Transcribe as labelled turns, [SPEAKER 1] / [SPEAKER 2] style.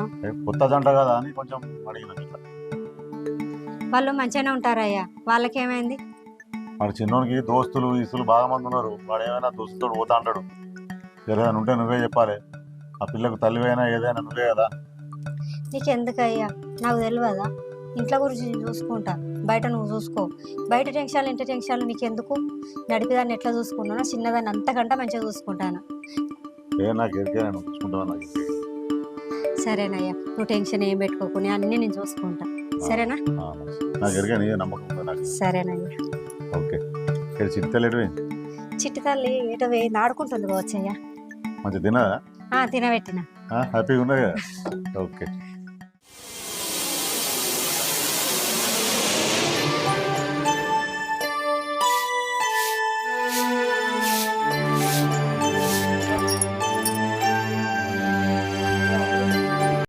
[SPEAKER 1] అనుకుంటున్నావు
[SPEAKER 2] కొత్త జంట కదా అని కొంచెం అడిగిన ఇట్లా
[SPEAKER 1] వాళ్ళు మంచిగానే ఉంటారయ్యా. వాళ్ళకేమైంది?
[SPEAKER 2] మన చిన్నోనికి దోస్తులు ఈసులు బాగా మంది ఉన్నారు. వాడు ఏమైనా దోస్తులు పోతా అంటాడు. ఏదైనా ఉంటే నువ్వే చెప్పాలి. ఆ పిల్లకు తల్లివైనా ఏదైనా నువ్వే కదా.
[SPEAKER 1] నీకెందుకయ్యా? నాకు తెలియదా ఇంట్లో గురించి నేను చూసుకుంటా. బయట నువ్వు చూసుకో. బయట టెన్షన్లు ఇంటి టెన్షన్లు నీకెందుకు? నడిపిదాన్ని ఎట్లా చూసుకున్నానో చిన్నదాన్ని అంతకంటే మంచిగా చూసుకుంటాను?
[SPEAKER 2] ఏ నాకు ఎరికే నేను చూసుకుంటాను నాకు.
[SPEAKER 1] సరేనయ్యా. నువ్వు టెన్షన్ ఏం పెట్టుకోకు నేను అన్నీ నేను చూసుకుంటా. సరేనా?
[SPEAKER 2] ఆ, నాకు ఎరికే నీ నమ్మకం ఉంది నాకు?
[SPEAKER 1] సరేనయ్యా.
[SPEAKER 2] ఓకే. ఇక్కడ
[SPEAKER 1] చిట్టి తల్లి ఏటో వేయింది ఆడుకుంటుంది కావచ్చయ్యా
[SPEAKER 2] మంచి తినదా
[SPEAKER 1] ఆ, తినబెట్టిన.
[SPEAKER 2] హ్యాపీగా ఉన్నది కదా? ఓకే.